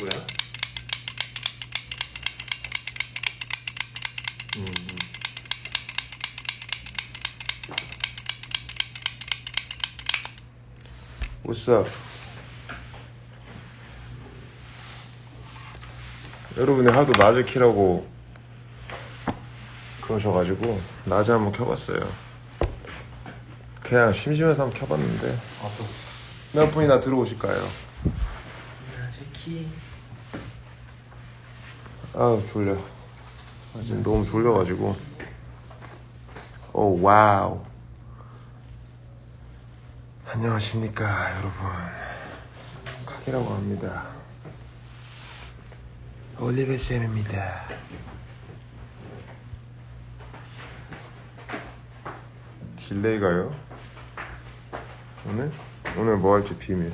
누구야? 음. What's up? 여러분이 하도 낮에 키라고 그러셔가지고 낮에 한번 켜봤어요. 그냥 심심해서 한번 켜봤는데 아 또. 몇 분이나 들어오실까요? 야제키. 아우 졸려. 아, 지금 너무 졸려가지고. 오 와우. 안녕하십니까 여러분. 카기라고 합니다. 올리베 쌤입니다. 딜레이가요? 오늘? 오늘 뭐 할지 비밀.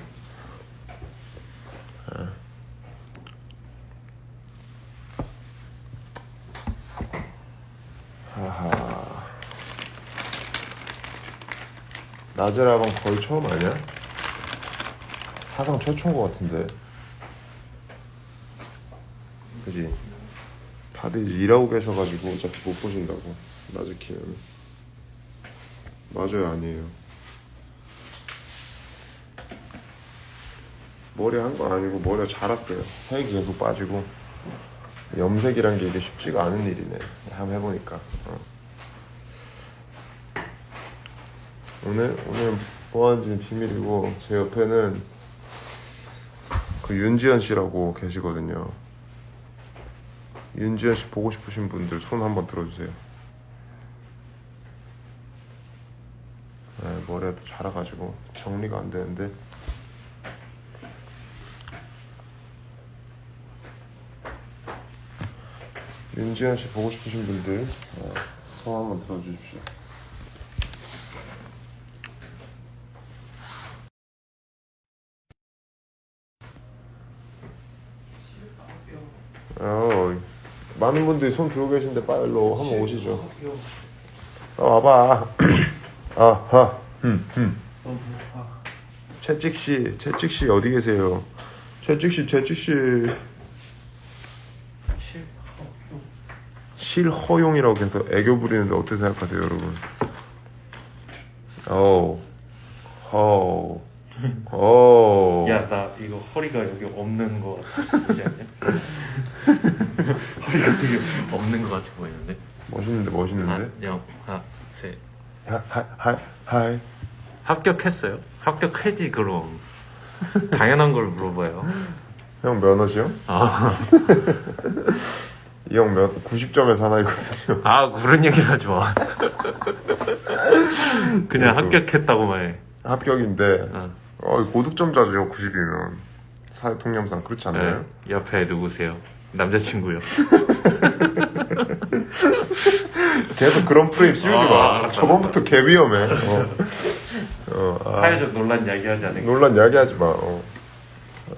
하하. 나즈라방 거의 처음 아니야? 사상 최초인 것 같은데. 그지? 다들 일하고 계셔가지고 어차피 못 보신다고. 나즈키는. 맞아요, 아니에요. 머리 한 거 아니고 머리가 자랐어요. 색이 계속 빠지고. 염색이란 게 이게 쉽지가 않은 일이네. 한번 해보니까. 어. 오늘 오늘 뭐 하는지는 비밀이고 제 옆에는 그 윤지현 씨라고 계시거든요. 윤지현 씨 보고 싶으신 분들 손 한번 들어주세요. 네, 머리가 또 자라가지고 정리가 안 되는데. 윤지현 씨 보고 싶으신 분들 어, 손 한번 들어주십시오. 어, 많은 분들이 손 들고 계신데 빨리 일로 한번 오시죠. 어, 와봐. 아, 하. 음, 음. 채찍 씨, 채찍 씨 어디 계세요? 채찍 씨, 채찍 씨. 실허용이라고 계속 애교 부리는데 어떻게 생각하세요, 여러분? 오, 호, 오. 야, 나 이거 허리가 여기 없는 거 같지 않냐? 허리가 되게 없는 거 같이 보이는데? 멋있는데, 멋있는데? 한, 영, 하나, 셋. 하, 하, 하, 하이. 합격했어요? 합격해지 그럼. 당연한 걸 물어봐요. 형 면허시요? 아, 이형 면, 90점에서 하나이거든요. 아 그런 얘기 하지 마. 그냥 또- 합격했다고만 해. 합격인데, 어. 어, 고득점자죠, 90이면. 사회 통념상 그렇지 않나요? 네, 옆에 누구세요? 남자친구요. 계속 그런 프레임 씌우지 아, 마. 알았어, 저번부터 개 위험해. 어. 어, 아, 사회적 논란 야기하지 않을까? 논란 이야기하지 마. 어.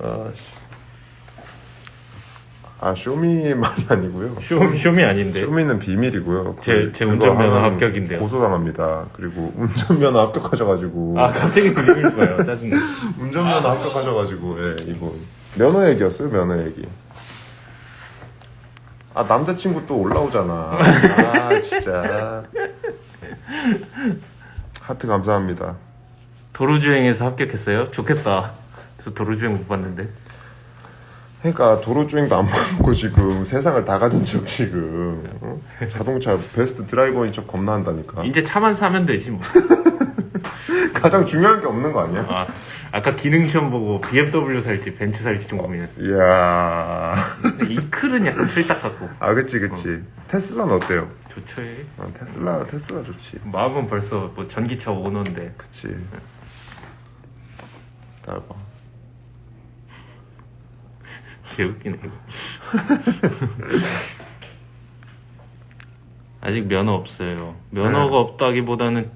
아, 씨. 아, 쇼미만이 아니고요. 쇼, 쇼미 아닌데. 쇼미는 비밀이고요. 제- 그- 제 운전면허 합격인데요. 고소당합니다. 그리고 운전면허 합격하셔가지고. 아 갑자기 비밀 거예요. 짜증나. 운전면허 합격하셔가지고, 예, 이거. 면허 얘기였어요, 면허 얘기. 아, 남자친구 또 올라오잖아. 아, 진짜. 하트 감사합니다. 도로주행에서 합격했어요? 좋겠다. 저 도로주행 못 봤는데. 그러니까 도로 주행도 안 받고 지금 세상을 다 가진 척 지금 어? 자동차 베스트 드라이버인 척 겁나 한다니까 이제 차만 사면 되지 뭐. 가장 중요한 게 없는 거 아니야? 아 아까 기능 시험 보고 BMW 살지 벤츠 살지 좀 고민했어. 이야 근데 이클은 약간 틀딱 같고 아 그치 그치 테슬라는 어때요? 좋죠. 얘. 아, 테슬라 테슬라 좋지 마음은 벌써 뭐 전기차 오너인데 그치 따라봐 개웃기네 이거. 아직 면허 없어요. 면허가 네. 없다기보다는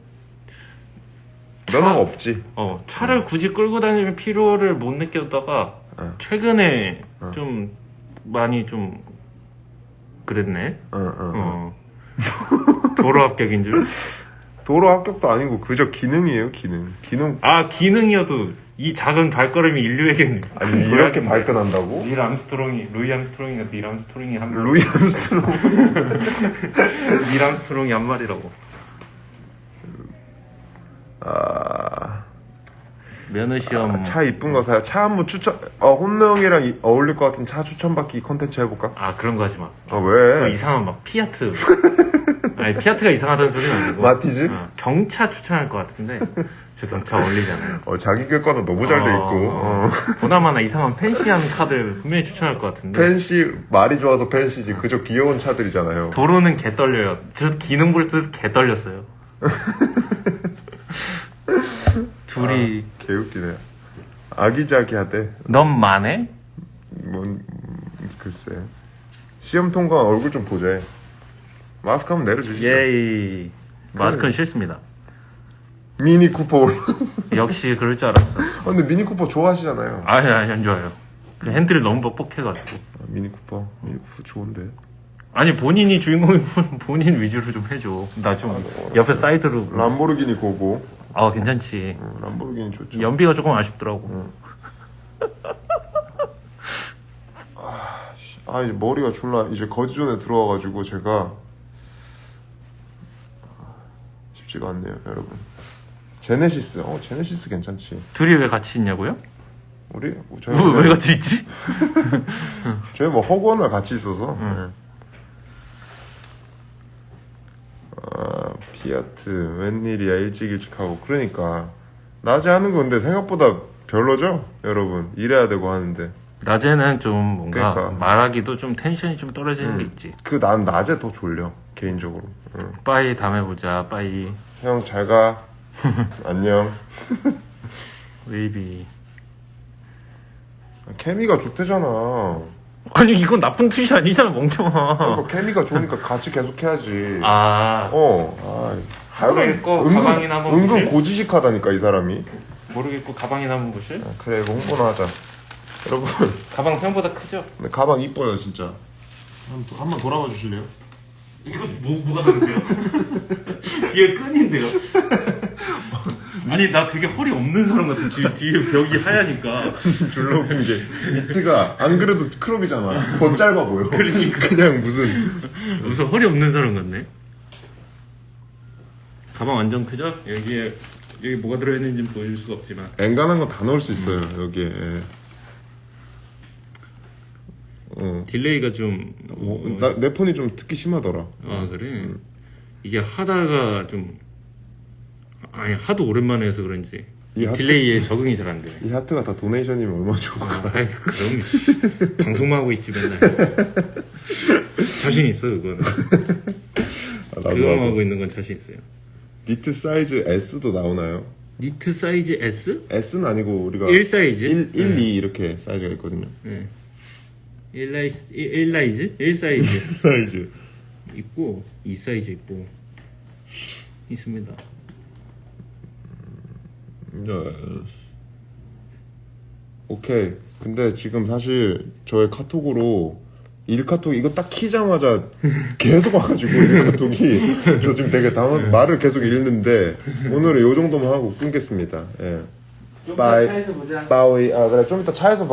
면허가 없지 어 차를 굳이 끌고 다니는 필요를 못 느꼈다가 네. 최근에 좀 많이 좀 그랬네. 응, 응, 응. 어. 도로 합격인 줄. 도로 합격도 아니고 그저 기능이에요 기능 기능 아 기능이어도 이 작은 발걸음이 인류에겐 아니 큰 이렇게. 발끈한다고? 닐 암스트롱이 루이 암스트롱인가 닐 암스트롱이 한 말. 루이 암스트롱 닐 암스트롱이 한 말이라고. 아, 면허 시험. 차 이쁜 거 사요 차 한 번 추천 어 혼나 형이랑 이- 어울릴 것 같은 차 추천받기 컨텐츠 해볼까? 아 그런 거 하지 마. 아 그 왜? 이상한 막 피아트. 아니 피아트가 이상하다는 소리는 아니고. 마티즈? 어, 경차 추천할 것 같은데 저 경차 어울리잖아요. 어 자기 객관은 너무 잘 돼 있고 어. 보나마나 이상한 팬시한 카들 분명히 추천할 것 같은데. 팬시 말이 좋아서 팬시지 그저 귀여운 차들이잖아요 도로는 개 떨려요. 저 기능 볼때개 떨렸어요. 둘이 개웃기네 아기자기하대 넌 만해? 뭔 음, 글쎄 시험 통과한 얼굴 좀 보자 마스크 한번 내려주시죠 예이. 마스크는 싫습니다. 미니 쿠퍼 역시 그럴 줄 알았어. 아, 근데 미니 쿠퍼 좋아하시잖아요 아니 아니 안 좋아요. 그 핸들이 너무 뻑뻑해가지고. 아, 미니 쿠퍼 미니 쿠퍼 좋은데 아니 본인이 주인공이면 본인 위주로 좀 해줘. 나좀 옆에 사이드로. 람보르기니 고고 아 괜찮지. 어, 람보르기니 좋죠 연비가 조금 아쉽더라고. 아 이제 머리가 졸라 이제 거지존에 들어와가지고 제가 쉽지가 않네요 여러분 제네시스 어 제네시스 괜찮지 둘이 왜 같이 있냐고요? 우리 저희 왜, 왜 그냥- 같이 있지? 저희 뭐 허구원을 같이 있어서 네. 아 피아트 웬일이야 일찍 일찍 하고 그러니까 낮에 하는 건데 생각보다 별로죠 여러분 일해야 되고 하는데 낮에는 좀 뭔가 그러니까. 말하기도 좀 텐션이 좀 떨어지는 음. 게 있지. 그 난 낮에 더 졸려 개인적으로 응. 빠이 다음에 보자. 빠이 형 잘 가 안녕 웨이비. 케미가 좋대잖아 아니 이건 나쁜 뜻이 아니잖아 멍청아. 그러니까 케미가 좋으니까 같이 계속 해야지 아 어 아, 모르겠고 가방이나 한번 은근 보실? 고지식하다니까 이 사람이 모르겠고 가방이나 한번 보실? 아, 그래 이거 홍보나 하자 여러분 가방 생각보다 크죠? 근데 가방 이뻐요 진짜 한번 한번 돌아봐 주실래요? 이거 뭐 뭐가 다른데요? 뒤에 끈인데요. 아니 나 되게 허리 없는 사람 같은 뒤에, 뒤에 벽이 하얘니까. 줄로 본게 니트가 안 그래도 크롭이잖아. 더 짧아 보여. 그러니까. 그냥 무슨. 무슨 허리 없는 사람 같네. 가방 완전 크죠? 여기에 여기 뭐가 들어있는지 는 보여줄 수가 없지만. 엔간한 거 다 넣을 수 있어요 여기에. 예. 어, 딜레이가 좀 어, 나, 내 폰이 좀 듣기 심하더라. 아 그래? 이게 하다가 좀 아니 하도 오랜만에 해서 그런지 이 하트- 딜레이에 적응이 잘 안 돼. 이 하트가 다 도네이션이면 얼마나 좋을까 아, 아이 그럼 씨. 방송만 하고 있지 맨날. 자신 있어 그거는. 아, 나도 그거만 나도 하고 있는 건 자신 있어요. 니트 사이즈 S도 나오나요? 니트 사이즈 S? S는 아니고 우리가 1 사이즈? 1, 1 2 이렇게 사이즈가 있거든요 네. 1 라이즈 1 라이즈? 1 사이즈 사이즈 있고 2 사이즈 있고 있습니다. 네. 오케이. 근데 지금 사실 저의 카톡으로 일 카톡 이거 딱 키자마자 계속 와가지고 일 카톡이 저 지금 되게 당황 말을 계속 읽는데 오늘은 요 정도만 하고 끊겠습니다. 예. 좀 빠이. 차에서 보자. 빠이 아 그래 좀 이따 차에서 봐.